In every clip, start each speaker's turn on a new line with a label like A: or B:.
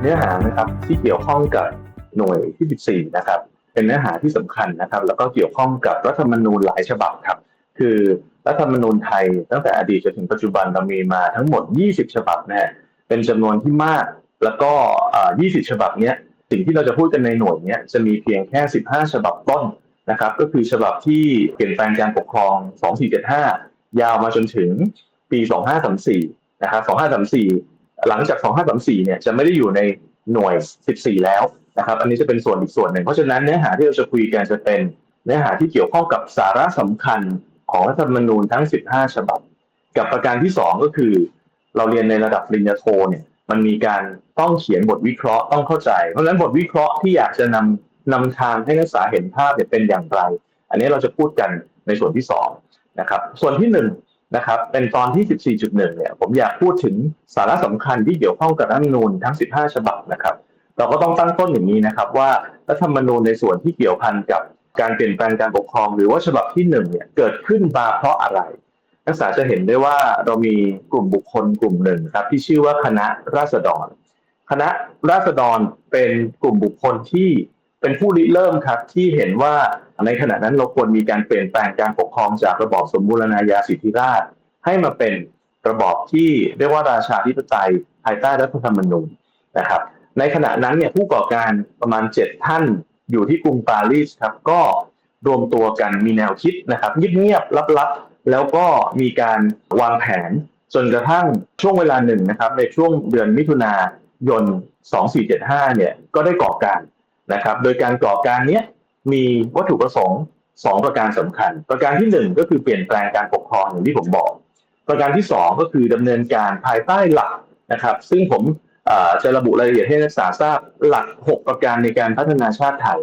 A: เนื้อหานะครับที่เกี่ยวข้องกับหน่วยที่ 14 นะครับ เป็นเนื้อหาที่สำคัญนะครับ แล้วก็เกี่ยวข้องกับรัฐธรรมนูญหลายฉบับครับ คือรัฐธรรมนูญไทยตั้งแต่อดีตจนถึงปัจจุบันเรามีมาทั้งหมด 20 ฉบับนะฮะเป็นจำนวนที่มาก แล้วก็ 20 ฉบับเนี้ยสิ่งที่เราจะพูดกันในหน่วยเนี้ยจะมีเพียงแค่ 15 ฉบับต้นนะครับ ก็คือฉบับที่เปลี่ยนแปลงการปกครอง 2475 ยาวมาจนถึงปี 2534 นะครับ 2534 หลังจาก 2534 เนี่ยจะไม่ได้อยู่ในหน่วย 14 แล้วนะครับ อันนี้จะเป็นส่วนอีกส่วนหนึ่ง เพราะฉะนั้นเนื้อหาที่เราจะคุยกันจะเป็นเนื้อหาที่เกี่ยวข้องกับสาระสำคัญของรัฐธรรมนูญทั้ง 15 ฉบับ กับประการที่ 2 ก็คือ เราเรียนในระดับปริญญาโทเนี่ยมันมีการต้องเขียนบทวิเคราะห์ต้องเข้าใจ เพราะฉะนั้นบทวิเคราะห์ที่อยากจะนำนำทางให้นักศึกษาเห็นภาพเนี่ยเป็นอย่างไร อันนี้เราจะพูดกันในส่วนที่2นะครับส่วนที่1 นะครับเป็นตอนที่ 14.1 เนี่ยผมอยากพูดถึงสาระสำคัญที่เกี่ยวข้องกับรัฐธรรมนูญทั้ง 15 ฉบับนะครับ เราก็ต้องตั้งต้นอย่างนี้นะครับ ว่ารัฐธรรมนูญในส่วนที่เกี่ยวพันกับการเปลี่ยนแปลงการปกครอง หรือว่าฉบับที่หนึ่งเนี่ยเกิดขึ้นมาเพราะอะไรนักศึกษาจะเห็นได้ว่าเรามีกลุ่มบุคคลกลุ่มหนึ่งครับที่ชื่อว่าคณะราษฎร คณะราษฎรเป็นกลุ่มบุคคลที่ เป็นผู้ริเริ่มครับที่เห็นว่าในขณะนั้นเราควรมีการเปลี่ยนแปลงการปกครองจากระบอบสมบูรณาญาสิทธิราช ให้มาเป็นระบอบที่เรียกว่าราชาธิปไตยภายใต้รัฐธรรมนูญนะครับ ในขณะนั้นเนี่ยผู้ก่อการประมาณ 7 ท่านอยู่ที่กรุงปารีสครับก็รวมตัวกันมีแนวคิดนะครับเงียบๆลับๆ แล้วก็มีการวางแผนจนกระทั่งช่วงเวลาหนึ่งนะครับในช่วงเดือนมิถุนายน 2475เนี่ยก็ได้ก่อการ นะครับ โดยการก่อการนี้มีวัตถุประสงค์ 2 ประการสำคัญ ประการทีหนึ่1 ก็คือเปลี่ยนแปลงการปกครองอย่างที่ผมบอก ประการที่ 2 ก็คือดำเนินการภายใต้หลักนะครับ ซึ่งผมจะระบุรายละเอียดให้นักศึกษาทราบหลัก 6 ประการในการพัฒนาชาติไทย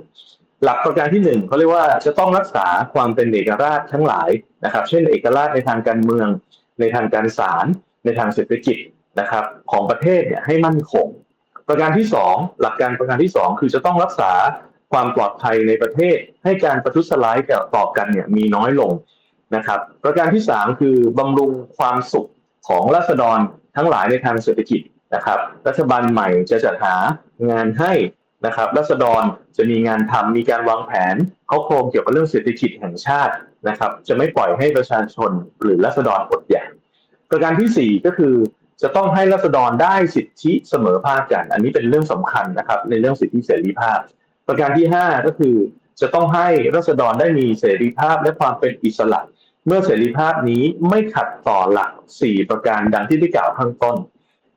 A: หลักประการที่หนึ่งเขาเรียกว่าจะต้องรักษาความเป็นเอกราชทั้งหลายนะครับ เช่น เอกราชในทางการเมือง ในทางการศาลในทางเศรษฐกิจนะครับของประเทศเนี่ยให้มั่นคง ประการที่สองหลักการประการที่สองคือจะต้องรักษาความปลอดภัยในประเทศ ให้การประทุษร้ายต่อกันเนี่ยมีน้อยลงนะครับ ประการที่สามคือบำรุงความสุขของราษฎรทั้งหลายในทางเศรษฐกิจนะครับ รัฐบาลใหม่จะจัดหางานให้นะครับรัษฎรจะมีงานทำมีการวางแผนเขาโครงเกี่ยวกับเรื่องเศรษฐกิจแห่งชาตินะครับ จะไม่ปล่อยให้ประชาชนหรือรัษฎรอดอยากประการที่สี่ก็คือ จะต้องให้รัษฎรได้สิทธิเสมอภาคกัน อันนี้เป็นเรื่องสำคัญนะครับ ในเรื่องสิทธิเสรีภาพ ประการที่ห้าก็คือ จะต้องให้รัษฎรได้มีเสรีภาพและความเป็นอิสระ เมื่อเสรีภาพนี้ไม่ขัดต่อหลัก 4 ประการดังที่ได้กล่าวข้างต้น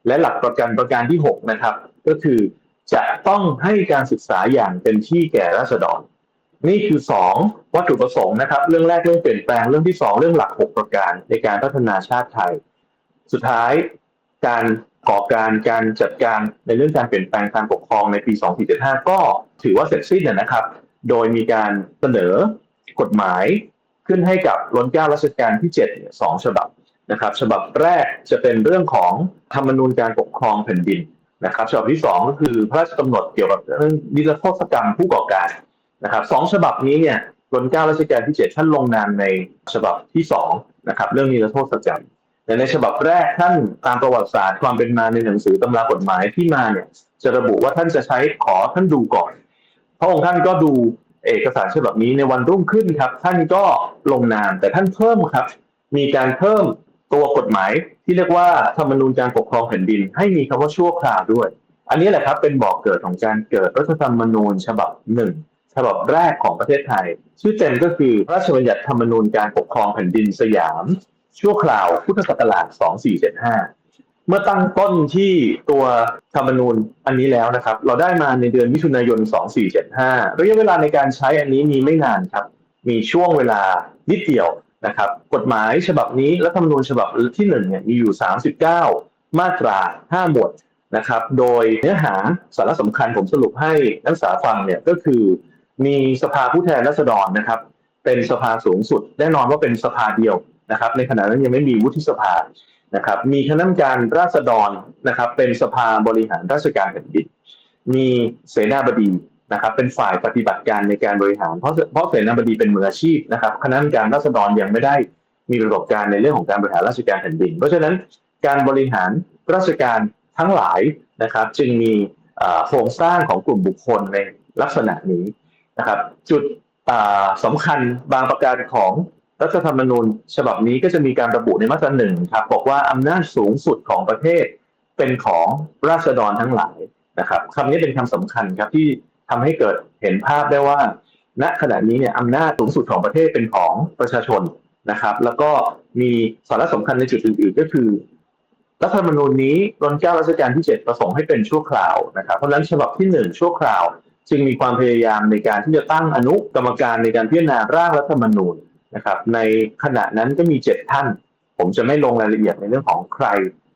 A: และหลักประกันประการที่ 6 นะครับ ก็คือจะต้องให้การศึกษาอย่างเป็นที่แก่ราษฎร นี่คือ 2 วัตถุประสงค์นะครับ เรื่องแรกเรื่องเปลี่ยนแปลงเรื่องที่ 2 เรื่องหลัก 6 ประการในการพัฒนาชาติไทย สุดท้าย การก่อการการจัดการในเรื่องการเปลี่ยนแปลงการปกครองในปี 2475 ก็ถือว่าเสร็จสิ้นนะครับ โดยมีการเสนอกฎหมายขึ้นให้กับรัชเก้ารัชกาลที่7เนี่ยสองฉบับนะครับ ฉบับแรกจะเป็นเรื่องของธรรมนูญการปกครองแผ่นดินนะครับ ฉบับที่ 2 ก็คือพระราชกำหนดเกี่ยวกับเรื่องนิรโทษกรรมผู้ก่อการนะครับสองฉบับนี้เนี่ยรัชเก้ารัชกาลที่ 7 ท่านลงนามในฉบับที่2นะครับเรื่องนิรโทษกรรม แต่ในฉบับแรกท่านตามประวัติศาสตร์ความเป็นมาในหนังสือตำรากฎหมายที่มาเนี่ยจะระบุว่าท่านจะใช้ขอท่านดูก่อน พระองค์ท่านก็ดูเอกสารฉบับนี้ในวันรุ่งขึ้นครับ ท่านก็ลงนามแต่ท่านเพิ่มครับ มีการเพิ่มตัวกฎหมายที่เรียกว่าธรรมนูญการปกครองแผ่นดิน ให้มีคำว่าชั่วคราวด้วย อันนี้แหละครับเป็นบอกเกิดของการเกิดรัฐธรรมนูญฉบับหนึ่งฉบับแรกของประเทศไทย ชื่อเต็มก็คือพระราชบัญญัติธรรมนูญการปกครองแผ่นดินสยาม ชั่วคราวพุทธศักราช 2475 เมื่อตั้งต้นที่ตัวธรรมนูญอันนี้แล้วนะครับ เราได้มาในเดือนมิถุนายน 2475 ระยะเวลาในการใช้อันนี้มีไม่นานครับ มีช่วงเวลานิดเดียวนะครับ กฎหมายฉบับนี้และธรรมนูญฉบับที่1เนี่ยมีอยู่ 39 มาตรา 5 หมวดนะครับ โดยเนื้อหาสาระสำคัญผมสรุปให้นักศึกษาฟังเนี่ยก็คือ มีสภาผู้แทนราษฎรนะครับ เป็นสภาสูงสุด แน่นอนว่าเป็นสภาเดียว นะครับ ในขณะนั้นยังไม่มีวุฒิสภานะครับ มีคณะกรรมการราษฎรนะครับ เป็นสภาบริหารราชการแผ่นดินมีเสนาบดีนะครับ เป็นฝ่ายปฏิบัติการในการบริหารเพราะเพราะเสนาบดีเป็นมืออาชีพนะครับ คณะกรรมการราษฎรยังไม่ได้มีประสบการณ์ในเรื่องของการบริหารราชการแผ่นดิน เพราะฉะนั้นการบริหารราชการทั้งหลายนะครับ จึงมีโครงสร้างของกลุ่มบุคคลในลักษณะนี้นะครับ จุดอ่าสำคัญบางประการของ รัฐธรรมนูญฉบับนี้ก็จะมีการระบุในมาตราหนึ่งครับบอกว่าอำนาจสูงสุดของประเทศเป็นของราษฎรทั้งหลายนะครับคำนี้เป็นคำสำคัญครับที่ทำให้เกิดเห็นภาพได้ว่า ณขณะนี้เนี่ยอำนาจสูงสุดของประเทศเป็นของประชาชนนะครับ แล้วก็มีสาระสำคัญในจุดอื่น ๆ ก็คือรัฐธรรมนูญนี้รัชกาลรัชกาลที่ 7 ประสงค์ให้เป็นชั่วคราวนะครับ เพราะฉะนั้นฉบับที่ 1 ชั่วคราว จึงมีความพยายามในการที่จะตั้งอนุกรรมการในการพิจารณาร่างรัฐธรรมนูญ นะครับ ในขณะนั้นก็มี 7 ท่าน ผมจะไม่ลงรายละเอียดในเรื่องของใคร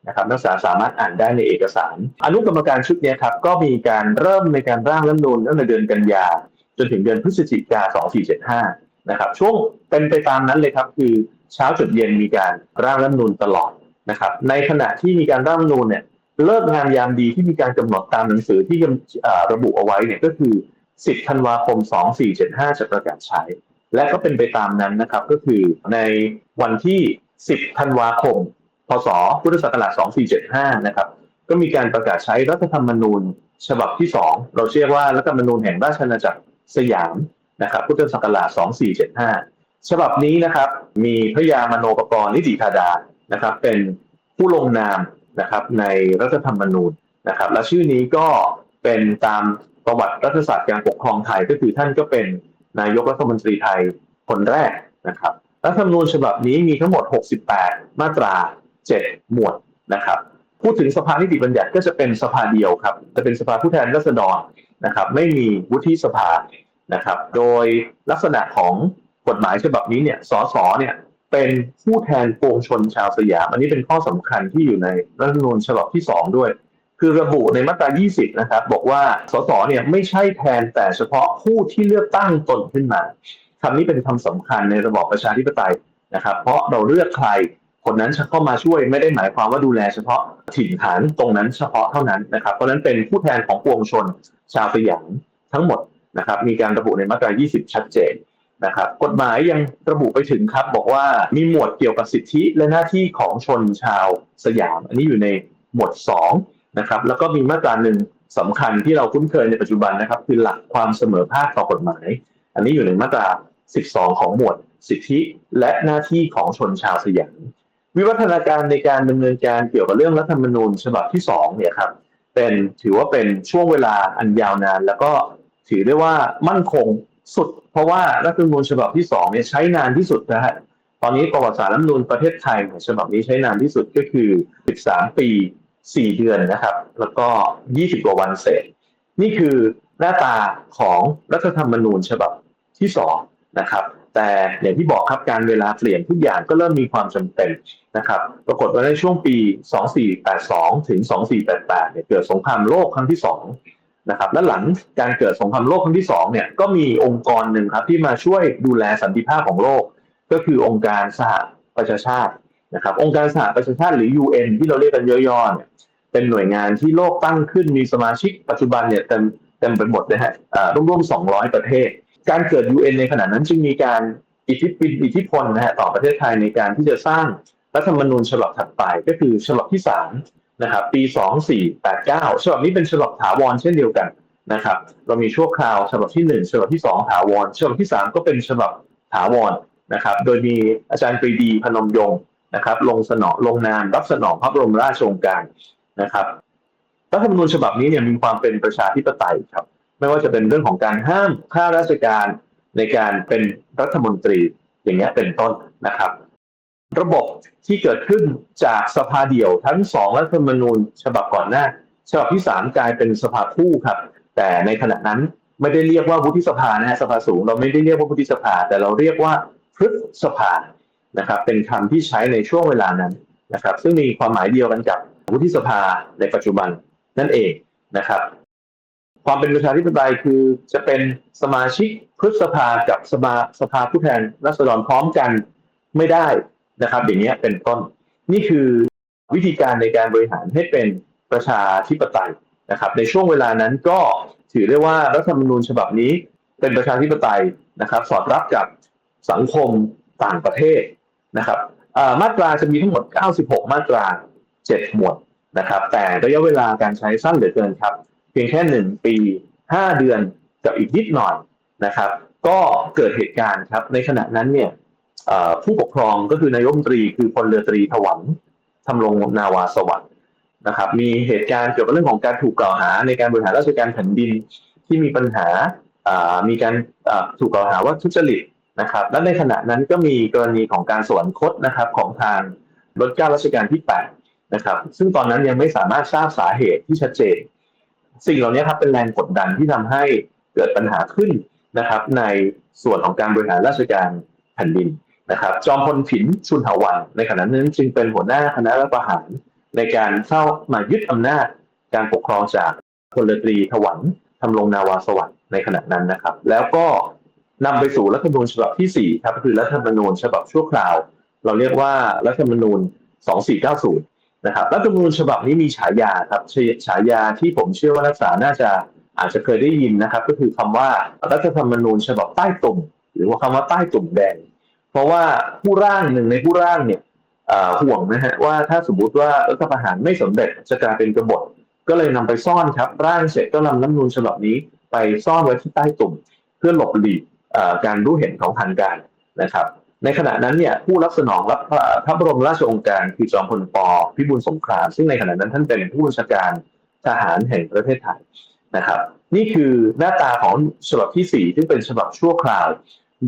A: นะครับนักศึกษาสามารถอ่านได้ในเอกสาร อนุกรรมการชุดนี้ครับก็มีการเริ่มในการร่างรัฐมนูญตั้งแต่เดือนกันยา จนถึงเดือนพฤศจิกา2475นะครับช่วงเป็นไปตามนั้นเลยครับคือเช้าจดเย็นมีการร่างรัฐมนูญตลอดนะครับในขณะที่มีการร่างรัฐมนูญเนี่ยเลิกงานยามดีที่มีการกำหนดตามหนังสือที่ระบุเอาไว้เนี่ยก็คือ 10 ธันวาคม 2475 จะประกาศใช้ และก็เป็นไปตามนั้นนะครับก็คือในวันที่ 10 ธันวาคม พศ พุทธศักราช 2475 นะครับ ก็มีการประกาศใช้รัฐธรรมนูญฉบับที่ 2 เราเรียกว่ารัฐธรรมนูญแห่งราชอาณาจักรสยามนะครับ พุทธศักราช 2475 ฉบับนี้นะครับ มีพระยามโนปกรณ์นิติธาดานะครับ เป็นผู้ลงนามนะครับในรัฐธรรมนูญนะครับ และชื่อนี้ก็เป็นตามประวัติรัฐศาสตร์การปกครองไทยก็คือท่านก็เป็น นายกรัฐมนตรีไทยคนแรกนะครับรัฐธรรมนูญฉบับนี้มีทั้งหมด 68 มาตรา 7 หมวดนะครับ พูดถึงสภานิติบัญญัติก็จะเป็นสภาเดียวครับจะเป็นสภาผู้แทนราษฎรนะครับไม่มีวุฒิสภานะครับโดยลักษณะของกฎหมายฉบับนี้เนี่ยสสเนี่ยเป็นผู้แทนปวงชนชาวสยาม อันนี้เป็นข้อสำคัญที่อยู่ในรัฐธรรมนูญฉบับที่ 2 ด้วย คือระบุในมาตรา 20 นะครับ บอกว่า สส เนี่ยไม่ใช่แทนแต่เฉพาะผู้ที่เลือกตั้งตนขึ้นมาคำนี้เป็นคำสำคัญในระบอบประชาธิปไตยนะครับ เพราะเราเลือกใครคนนั้นเข้ามาช่วยไม่ได้หมายความว่าดูแลเฉพาะถิ่นฐานตรงนั้นเฉพาะเท่านั้นนะครับ เพราะฉะนั้นเป็นผู้แทนของปวงชนชาวสยามทั้งหมดนะครับ มีการระบุในมาตรา 20 ชัดเจนนะครับ กฎหมายยังระบุไปถึงครับ บอกว่ามีหมวดเกี่ยวกับสิทธิและหน้าที่ของชนชาวสยาม อันนี้อยู่ในหมวด 2 นะครับ แล้วก็มีมาตราหนึ่งสำคัญที่เราคุ้นเคยในปัจจุบันนะครับ คือหลักความเสมอภาคต่อกฎหมาย อันนี้อยู่ในมาตรา 12 ของหมวด สิทธิและหน้าที่ของชนชาวสยามวิวัฒนาการในการดำเนินการเกี่ยวกับเรื่องรัฐธรรมนูญฉบับที่2เนี่ยครับเป็นถือว่าเป็นช่วงเวลาอันยาวนาน แล้วก็ถือได้ว่ามั่นคงสุด เพราะว่ารัฐธรรมนูญฉบับที่2เนี่ยใช้นานที่สุดนะฮะตอนนี้ประวัติศาสตร์รัฐธรรมนูญประเทศไทยฉบับนี้ใช้นานที่สุดก็คือ 13 ปี 4เดือนนะครับ แล้วก็20กว่าวันเศษนี่คือหน้าตาของรัฐธรรมนูญฉบับที่2นะครับ แต่อย่างที่บอกครับการเวลาเปลี่ยนทุกอย่างก็เริ่มมีความจำเป็นนะครับ ปรากฏว่าในช่วงปี 2482 ถึง 2488 เนี่ยเกิดสงครามโลกครั้งที่2นะครับและหลังการเกิดสงครามโลกครั้งที่2เนี่ยก็มีองค์กรหนึ่งครับที่มาช่วยดูแลสันติภาพของโลก ก็คือองค์การสหประชาชาติ นะครับองค์การสหประชาชาติหรือ UN ที่เราเรียกกันย่อๆเนี่ยเป็นหน่วยงานที่โลกตั้งขึ้นมีสมาชิกปัจจุบันเนี่ยเต็มเต็มไปหมดนะฮะอ่าร่วมๆ200 ประเทศ การเกิด UN ในขณะนั้นจึงมีการอิทธิพลอิทธิพลนะฮะต่อประเทศไทยในการที่จะสร้างรัฐธรรมนูญฉบับถัดไปก็คือฉบับที่3นะครับปี 2489 ฉบับนี้เป็นฉบับถาวรเช่นเดียวกันนะครับเรามีชั่วคราวฉบับที่ 1 ฉบับที่ 2 ถาวร ฉบับที่ 3 ก็เป็นฉบับถาวรนะครับ โดยมีอาจารย์ปรีดีพนมยงค์ นะครับลงสนองลงนามรับสนองพระบรมราชโองการนะครับรัฐธรรมนูญฉบับนี้เนี่ยมีความเป็นประชาธิปไตยครับไม่ว่าจะเป็นเรื่องของการห้ามข้าราชการในการเป็นรัฐมนตรีอย่างเงี้ยเป็นต้นนะครับ ระบบที่เกิดขึ้นจากสภาเดี่ยวทั้งสองรัฐธรรมนูญฉบับก่อนหน้า ฉบับที่สามกลายเป็นสภาคู่ครับ แต่ในขณะนั้นไม่ได้เรียกว่าวุฒิสภานะฮะสภาสูง เราไม่ได้เรียกว่าวุฒิสภา แต่เราเรียกว่าพฤษสภา นะครับเป็นคำที่ใช้ในช่วงเวลานั้นนะครับซึ่งมีความหมายเดียวกันกับวุฒิสภาในปัจจุบันนั่นเองนะครับ ความเป็นประชาธิปไตยคือจะเป็นสมาชิกพฤษภากับสภาสภาผู้แทนราษฎรพร้อมกันไม่ได้นะครับ อย่างเงี้เป็นต้นนี่คือวิธีการในการบริหารให้เป็นประชาธิปไตยนะครับ ในช่วงเวลานั้นก็ถือได้ว่ารัฐธรรมนูญฉบับนี้เป็นประชาธิปไตยนะครับ สอดรับกับสังคมต่างประเทศ นะครับมาตราจะมีทั้งหมด 96 มาตรา 7 หมวดนะครับ แต่ระยะเวลาการใช้สั้นเหลือเกินครับ เพียงแค่หนึ่งปีห้าเดือนกับอีกนิดหน่อยนะครับ ก็เกิดเหตุการณ์ครับ ในขณะนั้นเนี่ยผู้ปกครองก็คือนายรัฐมตรีคือพลเรือตรีถวันทำรงนาวาสวัสดิ์นะครับ มีเหตุการณ์เกี่ยวกับเรื่องของการถูกกล่าวหาในการบริหารราชการแผ่นดินที่มีปัญหา มีการถูกกล่าวหาว่าทุจริต นะครับ และในขณะนั้นก็มีกรณีของการสวรรคตนะครับของทางรถเก้ารัชกาลที่แปดนะครับซึ่งตอนนั้นยังไม่สามารถทราบสาเหตุที่ชัดเจน สิ่งเหล่านี้ครับเป็นแรงกดดันที่ทำให้เกิดปัญหาขึ้นนะครับ ในส่วนของการบริหารราชการแผ่นดินนะครับ จอมพลผินชุนหวันในขณะนั้นจึงเป็นหัวหน้าคณะรัฐประหารในการเข้ามายึดอำนาจการปกครองจากพลตรีถวันทำรงนาวาสวัสดิ์ในขณะนั้นนะครับ แล้วก็ นำไปสู่รัฐธรรมนูญฉบับที่4ครับคือรัฐธรรมนูญฉบับชั่วคราว เราเรียกว่ารัฐธรรมนูญ 2490 นะครับรัฐธรรมนูญฉบับนี้มีฉายาครับฉฉายาที่ผมเชื่อว่านักศึกษาน่าจะอาจจะเคยได้ยินนะครับ ก็คือคำว่ารัฐธรรมนูญฉบับใต้ตุ่มหรือว่าคำว่าใต้ตุ่มแดง เพราะว่าผู้ร่างหนึ่งในผู้ร่างเนี่ยห่วงนะฮะว่าถ้าสมมติว่ารัฐประหารไม่สำเร็จจะกลายเป็นกบฏก็เลยนำไปซ่อนครับร่างเสร็จก็นำรัฐธรรมนูญฉบับนี้ไปซ่อนไว้ที่ใต้ตุ่มเพื่อหลบหลีก การรู้เห็นของทางการนะครับ ในขณะนั้นเนี่ยผู้รับสนองรับพระบรมราชโองการคือจอมพลปพิบูลสงคราม ซึ่งในขณะนั้นท่านเป็นผู้บัญชาการทหารแห่งประเทศไทยนะครับ นี่คือหน้าตาของฉบับที่ 4 ซึ่งเป็นฉบับชั่วคราว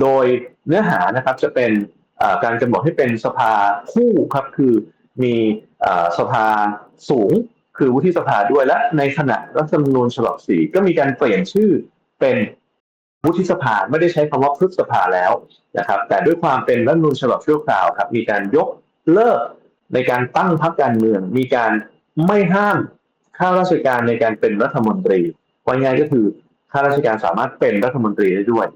A: โดยเนื้อหานะครับจะเป็นการกำหนดให้เป็นสภาคู่ครับคือมีอสภาสูงคือวุฒิสภาด้วยและในขณะรัฐธรรมนูญฉบับ4ก็มีการเปลี่ยนชื่อเป็น วุฒิสภาไม่ได้ใช้คำว่าพฤษภาแล้วนะครับ แต่ด้วยความเป็นรัฐมนูญฉบับชั่วคราวครับ มีการยกเลิกในการตั้งพรรคการเมือง มีการไม่ห้ามข้าราชการในการเป็นรัฐมนตรีว่าง่ายก็คือข้าราชการสามารถเป็นรัฐมนตรีได้ด้วย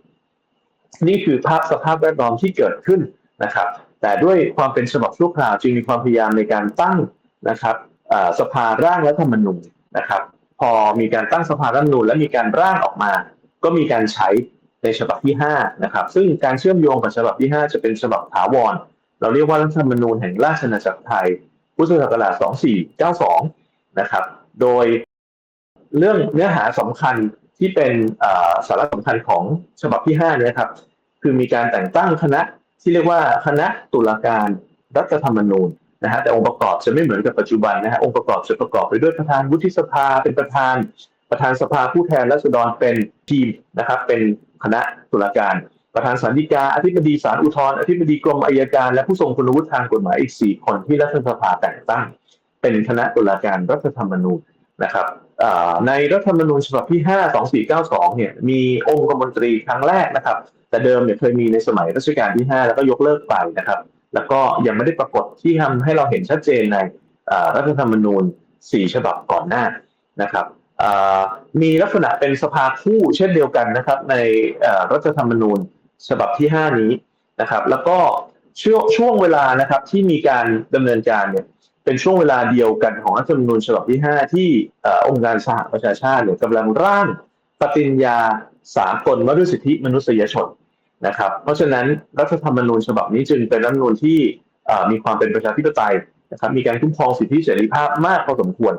A: นี่คือภาพสภาพแวดล้อมที่เกิดขึ้นนะครับ แต่ด้วยความเป็นฉบับชั่วคราวจึงมีความพยายามในการตั้งนะครับสภาร่างรัฐธรรมนูญนะครับ พอมีการตั้งสภารัฐมนูญและมีการร่างออกมา ก็มีการใช้ในฉบับที่5นะครับซึ่งการเชื่อมโยงกับฉบับที่ 5 จะเป็นฉบับถาวร เราเรียกว่ารัฐธรรมนูญแห่งราชอาณาจักรไทย พุทธศักราช 2492 นะครับ โดยเรื่องเนื้อหาสำคัญที่เป็นสาระสำคัญของฉบับที่5นี่ครับ คือมีการแต่งตั้งคณะที่เรียกว่าคณะตุลาการรัฐธรรมนูญนะฮะแต่องค์ประกอบจะไม่เหมือนกับปัจจุบันนะฮะองค์ประกอบจะประกอบไปด้วยประธานวุฒิสภาเป็นประธาน ประธานสภาผู้แทนราษฎรเป็นทีมนะครับ เป็นคณะตุลาการ ประธานศาลฎีกาอธิบดีศาลอุทธรณ์อธิบดีกรมอัยการ และผู้ทรงคุณวุฒิทางกฎหมายอีก 4 คนที่รัฐสภาแต่งตั้ง เป็นคณะตุลาการรัฐธรรมนูญนะครับในรัฐธรรมนูญฉบับที่ 5 2492 เนี่ยมีองค์กรมนตรีครั้งแรกนะครับ แต่เดิมเนี่ยเคยมีในสมัยรัชกาลที่ 5 แล้วก็ยกเลิกไปนะครับ แล้วก็ยังไม่ได้ปรากฏที่ทำให้เราเห็นชัดเจนในรัฐธรรมนูญ 4 ฉบับก่อนหน้านะครับ มีลักษณะเป็นสภาคู่เช่นเดียวกันนะครับ ในรัฐธรรมนูญฉบับที่ 5 นี้นะครับ แล้วก็ช่วงช่วงเวลานะครับที่มีการดำเนินการเนี่ยเป็นช่วงเวลาเดียวกันของรัฐธรรมนูญฉบับที่ 5 ที่อองค์การสหประชาชาติเนี่ยกำลังร่างปฏิญญาสากลว่าด้วยสิทธิมนุษยชนนะครับ เพราะฉะนั้นรัฐธรรมนูญฉบับนี้จึงเป็นรัฐธรรมนูญที่มีความเป็นประชาธิปไตยนะครับมีการคุ้มครองสิทธิเสรีภาพมากพอสมควร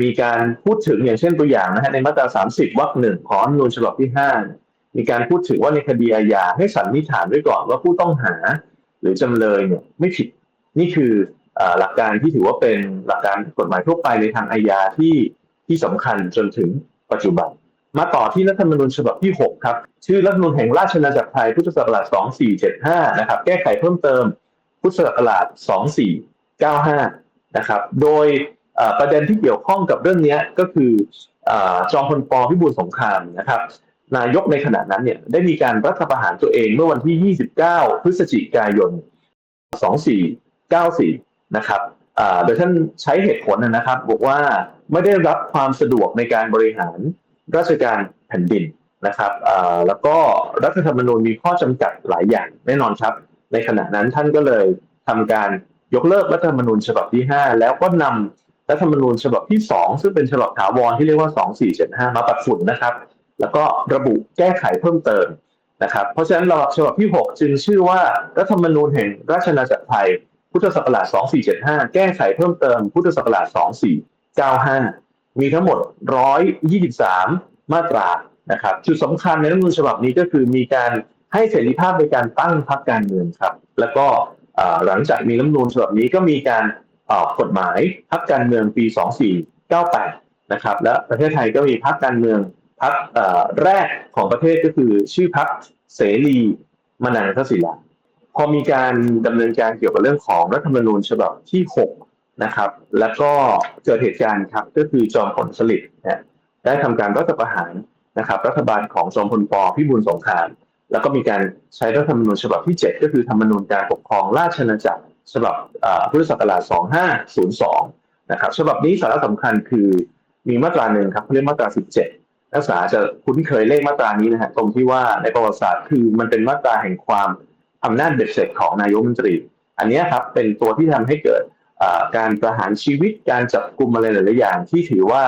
A: มีการพูดถึงอย่างเช่นตัวอย่างนะฮะในมาตรา 30 วรรคหนึ่งของรัฐธรรมนูญฉบับที่ 5 มีการพูดถึงว่าในคดีอาญาให้สันนิษฐานไว้ก่อนว่าผู้ต้องหา หรือจำเลยเนี่ยไม่ผิดนี่คืออหลักการที่ถือว่าเป็นหลักการกฎหมายทั่วไปในทางอาญาที่ที่สำคัญจนถึงปัจจุบัน มาต่อที่รัฐธรรมนูญฉบับที่ 6 ครับ ชื่อรัฐธรรมนูญแห่งราชอาณาจักรไทยพุทธศักราช 2475 นะครับ แก้ไขเพิ่มเติมพุทธศักราช 2495 นะครับ โดย ประเด็นที่เกี่ยวข้องกับเรื่องนี้ก็คือจอมพลปพิบูลสงครามนะครับ นายกในขณะนั้นเนี่ยได้มีการรัฐประหารตัวเองเมื่อวันที่ 29 พฤศจิกายน 2494 นะครับโดยท่านใช้เหตุผลนะครับ บอกว่าไม่ได้รับความสะดวกในการบริหารราชการแผ่นดินนะครับแล้วก็รัฐธรรมนูญมีข้อจำกัดหลายอย่างแน่นอนครับ ในขณะนั้นท่านก็เลยทำการยกเลิกรัฐธรรมนูญฉบับที่ 5 แล้วก็นำ รัฐธรรมนูญฉบับที่ 2 ซึ่งเป็นฉบับถาวรที่เรียกว่า 2475 มาปัดฝุ่นนะครับ แล้วก็ระบุแก้ไขเพิ่มเติมนะครับ เพราะฉะนั้นฉบับที่ 6 จึงชื่อว่ารัฐธรรมนูญแห่งราชอาณาจักรไทย พุทธศักราช 2475 แก้ไขเพิ่มเติม พุทธศักราช 2495 มีทั้งหมด 123 มาตรา นะครับ จุดสำคัญในรัฐธรรมนูญฉบับนี้ก็คือมีการให้เสรีภาพในการตั้งพรรคการเมืองครับ แล้วก็หลังจากมีรัฐธรรมนูญฉบับนี้ก็มีการ กกฎหมายพรรคการเมืองปี 2498 นะครับ และประเทศไทยก็มีพรรคการเมืองพรรคเอ่อแรกของประเทศก็คือชื่อพรรคเสรีมนังคศิลาพอมีการดำเนินการเกี่ยวกับเรื่องของรัฐธรรมนูญฉบับที่ 6 นะครับ แล้วก็เกิดเหตุการณ์ครับก็คือจอมพลสฤษดิ์นี่ยได้ทำการรัฐประหารนะครับ รัฐบาลของจอมพลปพิบูลสงคราม แล้วก็มีการใช้รัฐธรรมนูญฉบับที่ 7 ก็คือธรรมนูญการปกครองราชอาณาจักร ฉบับพุทธศักราช 2502 นะครับ ฉบับนี้สาระสำคัญคือมีมาตราหนึ่งครับเขาเรียกมาตรา 17 นักศึกษาจะคุ้นเคยเลขมาตรานี้นะฮะตรงที่ว่าในประวัติศาสตร์คือมันเป็นมาตราแห่งความอำนาจเบ็ดเสร็จของนายกรัฐมนตรี อันนี้ครับเป็นตัวที่ทำให้เกิดการประหารชีวิตการจับกลุ่มอะไรหลาย ๆ อย่าง ที่ถือว่า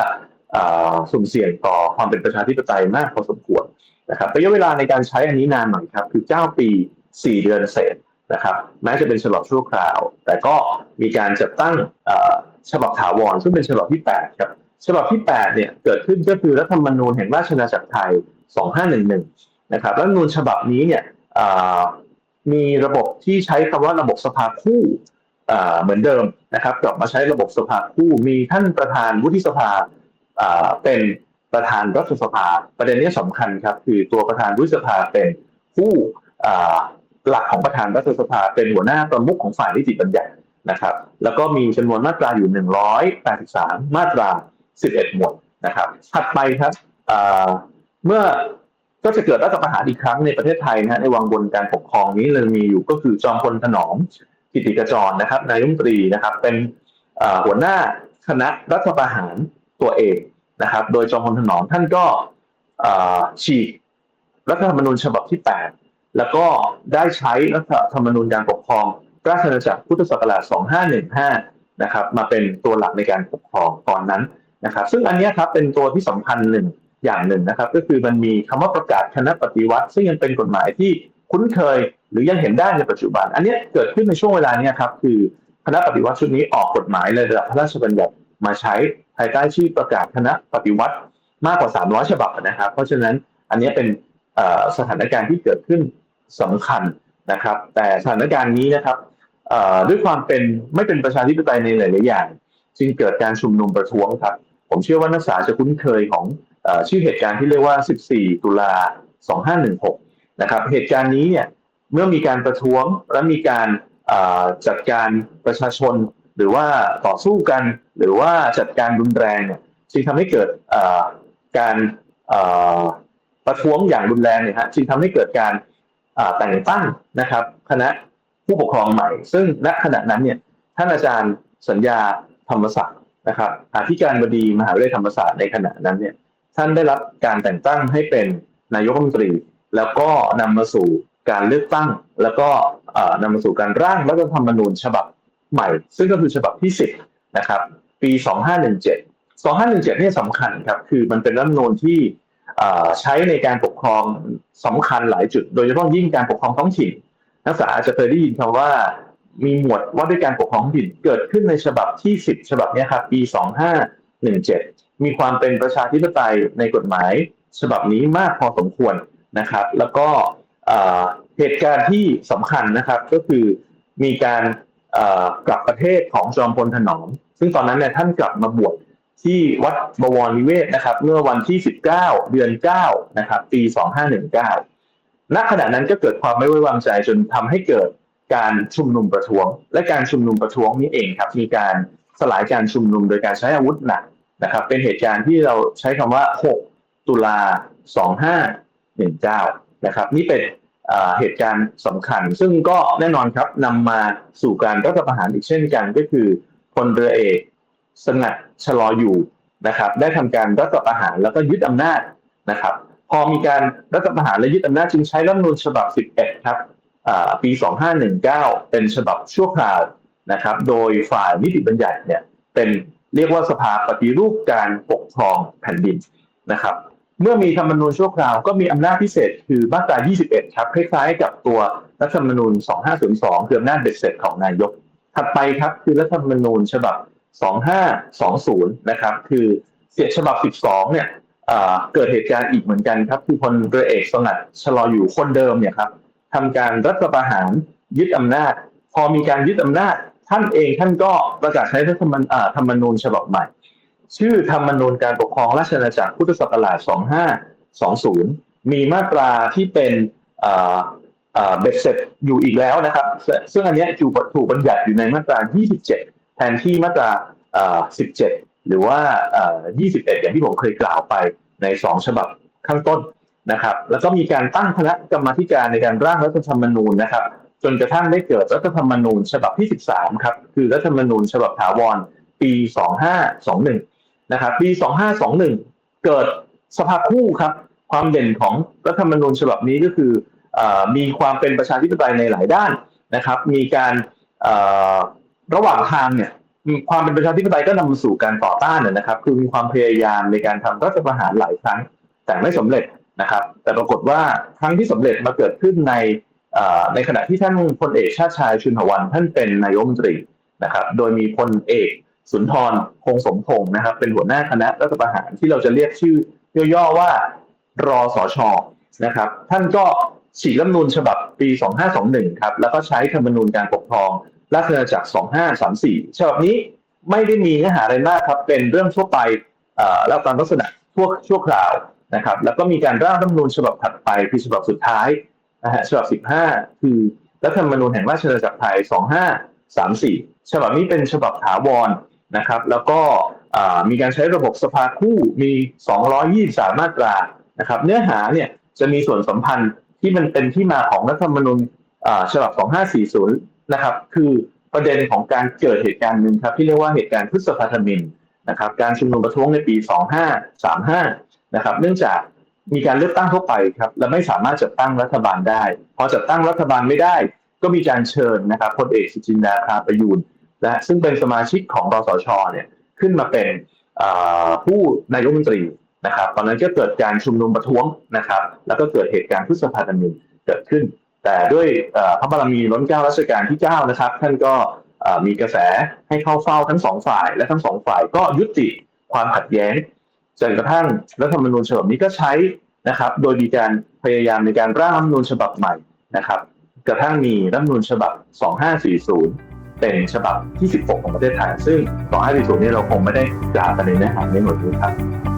A: สุ่มเสี่ยงต่อความเป็นประชาธิปไตยมากพอสมควรนะครับระยะเวลาในการใช้อันนี้นานหน่อยครับคือ 9 ปี 4 เดือนเศษ นะครับแม้จะเป็นฉบับชั่วคราว แต่ก็มีการจัดตั้งเอ่อฉบับถาวรซึ่งเป็นฉบับที่8ครับฉบับที่8เนี่ยเกิดขึ้นก็คือรัฐธรรมนูญแห่งราชอาณาจักรไทย 2511 นะครับรัฐธรรมนูญฉบับนี้เนี่ยมีระบบที่ใช้คำว่าระบบสภาคู่เหมือนเดิมนะครับกลับมาใช้ระบบสภาคู่มีท่านประธานวุฒิสภาเป็นประธานรัฐสภา ประเด็นนี้สำคัญครับคือตัวประธานวุฒิสภาเป็นผู้ หลักของประธานรัฐสภาเป็นหัวหน้าประมุขของฝ่ายนิติบัญญัตินะครับ แล้วก็มีจำนวนมาตราอยู่ 183 มาตรา 11 หมวดนะครับถัดไปครับเมื่อก็จะเกิดรัฐประหารอีกครั้งในประเทศไทยนะฮะในวังบนการปกครองนี้เลยมีอยู่ก็คือจอมพลถนอมกิติกจรนะครับนายกรัฐมนตรีนะครับเป็นหัวหน้าคณะรัฐประหารตัวเองนะครับ โดยจอมพลถนอมท่านก็ฉีกรัฐธรรมนูญฉบับที่ 8 แล้วก็ได้ใช้รัฐธรรมนูญการปกครองราชอาณาจักรพุทธศักราช 2515 นะครับ มาเป็นตัวหลักในการปกครองตอนนั้นนะครับ ซึ่งอันนี้ครับเป็นตัวที่สำคัญหนึ่งอย่างหนึ่งนะครับ ก็คือมันมีคำว่าประกาศคณะปฏิวัติ ซึ่งยังเป็นกฎหมายที่คุ้นเคย หรือยังเห็นได้ในปัจจุบัน อันนี้เกิดขึ้นในช่วงเวลานี้ครับคือคณะปฏิวัติชุดนี้ออกกฎหมายในระดับพระราชบัญญัติมาใช้ภายใต้ชื่อประกาศคณะปฏิวัติมากกว่า 300 ฉบับนะครับ เพราะฉะนั้นอันนี้เป็นสถานการณ์ที่เกิดขึ้น สำคัญนะครับ แต่สถานการณ์นี้นะครับด้วยความเป็นไม่เป็นประชาธิปไตยในหลายๆอย่าง จึงเกิดการชุมนุมประท้วงครับ ผมเชื่อว่านักศึกษาจะคุ้นเคยของอชื่อเหตุการณ์ที่เรียกว่า 14 ตุลา 2516 นะครับ เหตุการณ์นี้เนี่ยเมื่อมีการประท้วงและมีการจัดการประชาชน หรือว่าต่อสู้กัน หรือว่าจัดการรุนแรงเนี่ยจึงทำให้เกิดการประท้วงอย่างรุนแรงเนี่ยฮะจึงทำให้เกิดการ แต่งตั้งนะครับ คณะผู้ปกครองใหม่ ซึ่งณขณะนั้นเนี่ยท่านอาจารย์สัญญาธรรมศักดิ์นะครับอธิการบดีมหาวิทยาลัยธรรมศาสตร์ในขณะนั้นเนี่ยท่านได้รับการแต่งตั้งให้เป็นนายกรัฐมนตรี แล้วก็นำมาสู่การเลือกตั้ง แล้วก็เอ่อนำมาสู่การร่างรัฐธรรมนูญฉบับใหม่ ซึ่งก็คือฉบับที่ 10นะครับปี 2517 2517เนี่ยสำคัญครับคือมันเป็นรัฐธรรมนูญที่ ใช้ในการปกครองสำคัญหลายจุด โดยเฉพาะยิ่งการปกครองท้องถิ่น นักศึกษาอาจจะเคยได้ยินคำว่ามีหมวดว่าด้วยการปกครองท้องถิ่นเกิดขึ้นในฉบับที่ 10 ฉบับนี้ครับปี 2517 มีความเป็นประชาธิปไตยในกฎหมายฉบับนี้มากพอสมควรนะครับ แล้วก็เหตุการณ์ที่สำคัญนะครับก็คือมีการกลับประเทศของจอมพลถนอม ซึ่งตอนนั้นเนี่ยท่านกลับมาบวช ที่วัดบวรนิเวศนะครับ เมื่อวันที่ 19 เดือน 9 นะครับ ปี 2519 ณขณะนั้นก็เกิดความไม่ไว้วางใจจนทำให้เกิดการชุมนุมประท้วง และการชุมนุมประท้วงนี้เองครับ มีการสลายการชุมนุมโดยการใช้อาวุธหนักนะครับ เป็นเหตุการณ์ที่เราใช้คำว่า 6 ตุลา 2519 นะครับ นี่เป็นเหตุการณ์สำคัญ ซึ่งก็แน่นอนครับนำมาสู่การรัฐประหารอีกเช่นกันก็คือพลเรือเอก สงัดชะลออยู่นะครับ ได้ทำการรัฐประหารแล้วก็ยึดอำนาจนะครับ พอมีการรัฐประหารและยึดอำนาจจึงใช้รัฐธรรมนูญฉบับ 11 ครับปี 2519 เป็นฉบับชั่วคราวนะครับ โดยฝ่ายนิติบัญญัติเนี่ยเป็นเรียกว่าสภาปฏิรูปการปกครองแผ่นดินนะครับ เมื่อมีธรรมนูญชั่วคราวก็มีอำนาจพิเศษคือมาตรา 21 ครับคล้ายๆกับตัวรัฐธรรมนูญ 2502 คืออำนาจเบ็ดเสร็จของนายก ถัดไปครับคือรัฐธรรมนูญฉบับ 2520 นะครับ คือเสียฉบับ 12 เนี่ยเกิดเหตุการณ์อีกเหมือนกันครับ คือพลเรือเอกสงัดชลออยู่คนเดิมเนี่ยครับทำการรัฐประหารยึดอำนาจ พอมีการยึดอำนาจ ท่านเองท่านก็ประกาศใช้รัฐธรรมนธรรมนูญฉบับใหม่ ชื่อธรรมนูญการปกครองราชอาณาจักรพุทธศักราช 2520 มีมาตราที่เป็นเบ็ดเสร็จอยู่อีกแล้วนะครับ ซึ่งอันนี้ยถูกถูกบัญญัติอยู่ในมาตรา 27 แทนที่มาตราอ่า17 หรือว่า 21 อย่างที่ผมเคยกล่าวไปใน 2 ฉบับข้างต้นนะครับ แล้วก็มีการตั้งคณะกรรมการในการร่างรัฐธรรมนูญนะครับ จนกระทั่งได้เกิดรัฐธรรมนูญ ฉบับที่ 13 ครับ คือรัฐธรรมนูญ ฉบับถาวรปี 2521 นะครับ ปี 2521 เกิดสภาคู่ครับ ความเด่นของรัฐธรรมนูญฉบับนี้ก็คืออมีความเป็นประชาธิปไตยในหลายด้านนะครับ มีการ ระหว่างทางเนี่ยความเป็นประชาธิปไตยก็นำมาสู่การต่อต้านนะนะครับ คือมีความพยายามในการทำรัฐประหารหลายครั้ง แต่ไม่สำเร็จนะครับ แต่ปรากฏว่าครั้งที่สำเร็จมาเกิดขึ้นในในขณะที่ท่านพลเอกชาติชายชุนหวันท่านเป็นนายกรัฐมนตรีนะครับ โดยมีพลเอกสุนทรคงสมพงศ์นะครับ เป็นหัวหน้าคณะรัฐประหารที่เราจะเรียกชื่อย่อๆว่ารอสชนะครับ ท่านก็ฉีกรัฐมนูญฉบับปี 2521 ครับ แล้วก็ใช้ธรรมนูญการปกครอง ราชอาณาจักร2534ฉบับนี้ไม่ได้มีเนื้อหาอะไรมากครับ เป็นเรื่องทั่วไปเอ่อแล้วตามลักษณะชั่วชั่วคราวนะครับ แล้วก็มีการร่างรัฐธรรมนูญฉบับถัดไปคือฉบับสุดท้ายนะฮะฉบับ 15 คือรัฐธรรมนูญแห่งราชอาณาจักรไทย 2534 ฉบับนี้เป็นฉบับถาวรนะครับ แล้วก็มีการใช้ระบบสภาคู่มี 223 มาตรานะครับ เนื้อหาเนี่ยจะมีส่วนสัมพันธ์ที่มันเป็นที่มาของรัฐธรรมนูญอ่าฉบับ 2540 นะครับ คือประเด็นของการเกิดเหตุการณ์หนึ่งครับ ที่เรียกว่าเหตุการณ์พฤษภาธมินนะครับ การชุมนุมประท้วงในปี 2535 นะครับ เนื่องจากมีการเลือกตั้งทั่วไปครับและไม่สามารถจัดตั้งรัฐบาลได้ พอจัดตั้งรัฐบาลไม่ได้ ก็มีการเชิญนะครับพลเอกสุจินดาคาประยูนนะฮะซึ่งเป็นสมาชิกของรสชเนี่ยขึ้นมาเป็นผู้นายกรัฐมนตรีนะครับ ตอนนั้นก็เกิดการชุมนุมประท้วงนะครับ แล้วก็เกิดเหตุการณ์พฤษภาธมินเกิดขึ้น แต่ด้วยพระบารมีล้นเก้ารัชกาลที่9นะครับ ท่านก็มีกระแสให้เข้าเฝ้าทั้งสองฝ่ายและทั้งสองฝ่ายก็ยุติความขัดแย้งจนกระทั่งรัฐธรรมนูญฉบับนี้ก็ใช้นะครับ โดยมีการพยายามในการร่างรัฐธรรมนูญฉบับใหม่นะครับ กระทั่งมีรัฐธรรมนูญฉบับ 2540 เป็นฉบับที่ 16 ของประเทศไทยซึ่ง 2540 นี้เราคงไม่ได้กล่าวกันในเนื้อหาในหมวดนี้ครับ